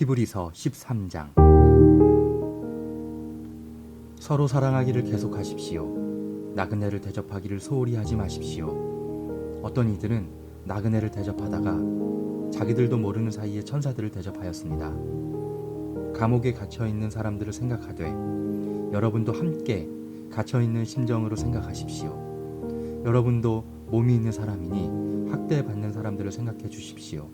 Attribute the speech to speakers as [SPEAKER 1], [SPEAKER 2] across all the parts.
[SPEAKER 1] 히브리서 13장 서로 사랑하기를 계속하십시오. 나그네를 대접하기를 소홀히 하지 마십시오. 어떤 이들은 나그네를 대접하다가 자기들도 모르는 사이에 천사들을 대접하였습니다. 감옥에 갇혀 있는 사람들을 생각하되 여러분도 함께 갇혀 있는 심정으로 생각하십시오. 여러분도 몸이 있는 사람이니 학대받는 사람들을 생각해 주십시오.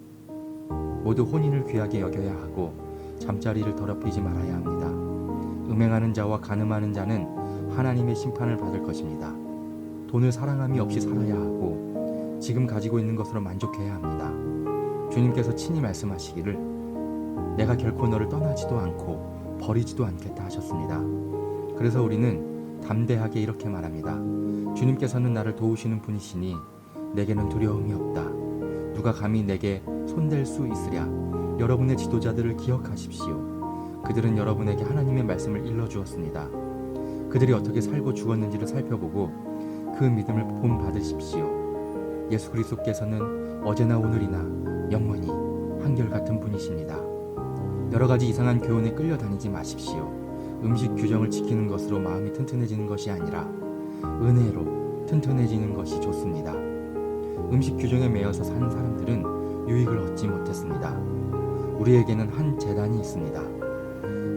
[SPEAKER 1] 모두 혼인을 귀하게 여겨야 하고 잠자리를 더럽히지 말아야 합니다. 음행하는 자와 간음하는 자는 하나님의 심판을 받을 것입니다. 돈을 사랑함이 없이 살아야 하고 지금 가지고 있는 것으로 만족해야 합니다. 주님께서 친히 말씀하시기를 내가 결코 너를 떠나지도 않고 버리지도 않겠다 하셨습니다. 그래서 우리는 담대하게 이렇게 말합니다. 주님께서는 나를 도우시는 분이시니 내게는 두려움이 없다. 누가 감히 내게 손댈 수 있으랴. 여러분의 지도자들을 기억하십시오. 그들은 여러분에게 하나님의 말씀을 일러 주었습니다. 그들이 어떻게 살고 죽었는지를 살펴보고 그 믿음을 본 받으십시오. 예수 그리스도께서는 어제나 오늘이나 영원히 한결같은 분이십니다. 여러 가지 이상한 교훈에 끌려다니지 마십시오. 음식 규정을 지키는 것으로 마음이 튼튼해지는 것이 아니라 은혜로 튼튼해지는 것이 좋습니다. 음식 규정에 매여서 사는 사람들은 유익을 얻지 못했습니다. 우리에게는 한 재단이 있습니다.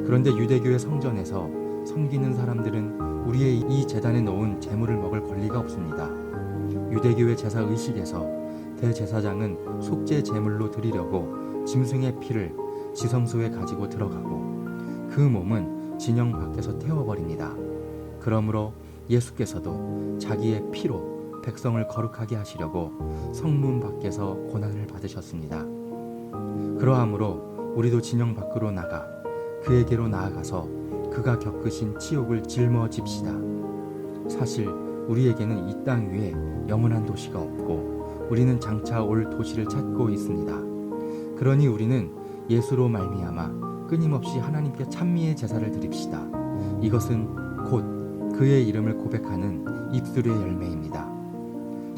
[SPEAKER 1] 그런데 유대교의 성전에서 섬기는 사람들은 우리의 이 재단에 놓은 재물을 먹을 권리가 없습니다. 유대교의 제사 의식에서 대제사장은 속죄 제물로 드리려고 짐승의 피를 지성소에 가지고 들어가고 그 몸은 진영 밖에서 태워버립니다. 그러므로 예수께서도 자기의 피로 백성을 거룩하게 하시려고 성문 밖에서 고난을 받으셨습니다. 그러하므로 우리도 진영 밖으로 나가 그에게로 나아가서 그가 겪으신 치욕을 짊어집시다. 사실 우리에게는 이 땅 위에 영원한 도시가 없고 우리는 장차 올 도시를 찾고 있습니다. 그러니 우리는 예수로 말미암아 끊임없이 하나님께 찬미의 제사를 드립시다. 이것은 곧 그의 이름을 고백하는 입술의 열매입니다.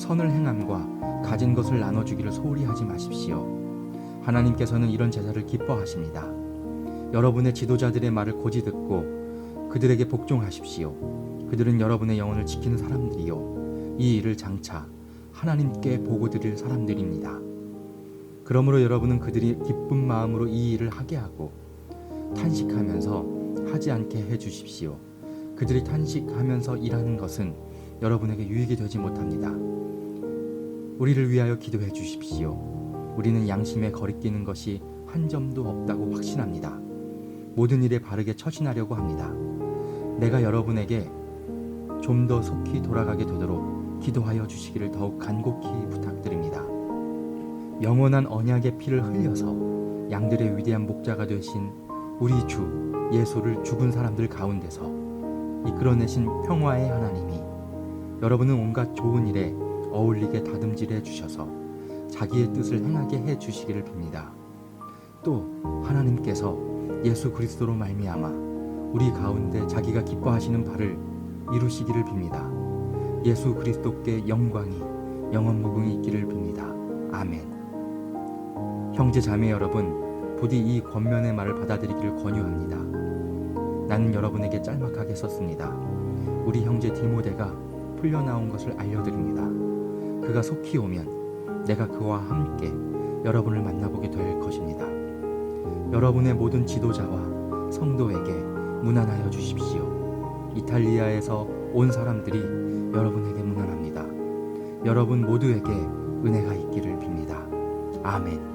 [SPEAKER 1] 선을 행함과 가진 것을 나눠주기를 소홀히 하지 마십시오. 하나님께서는 이런 제사를 기뻐하십니다. 여러분의 지도자들의 말을 고지 듣고 그들에게 복종하십시오. 그들은 여러분의 영혼을 지키는 사람들이요. 이 일을 장차 하나님께 보고 드릴 사람들입니다. 그러므로 여러분은 그들이 기쁜 마음으로 이 일을 하게 하고 탄식하면서 하지 않게 해 주십시오. 그들이 탄식하면서 일하는 것은 여러분에게 유익이 되지 못합니다. 우리를 위하여 기도해 주십시오. 우리는 양심에 거리끼는 것이 한 점도 없다고 확신합니다. 모든 일에 바르게 처신하려고 합니다. 내가 여러분에게 좀 더 속히 돌아가게 되도록 기도하여 주시기를 더욱 간곡히 부탁드립니다. 영원한 언약의 피를 흘려서 양들의 위대한 목자가 되신 우리 주 예수를 죽은 사람들 가운데서 이끌어내신 평화의 하나님이 여러분은 온갖 좋은 일에 어울리게 다듬질해 주셔서 자기의 뜻을 행하게 해 주시기를 빕니다. 또 하나님께서 예수 그리스도로 말미암아 우리 가운데 자기가 기뻐하시는 바를 이루시기를 빕니다. 예수 그리스도께 영광이 영원 무궁이 있기를 빕니다. 아멘. 형제 자매 여러분, 부디 이 권면의 말을 받아들이기를 권유합니다. 나는 여러분에게 짤막하게 썼습니다. 우리 형제 디모데가 풀려나온 것을 알려드립니다. 그가 속히 오면 내가 그와 함께 여러분을 만나보게 될 것입니다. 여러분의 모든 지도자와 성도에게 무난하여 주십시오. 이탈리아에서 온 사람들이 여러분에게 무난합니다. 여러분 모두에게 은혜가 있기를 빕니다. 아멘.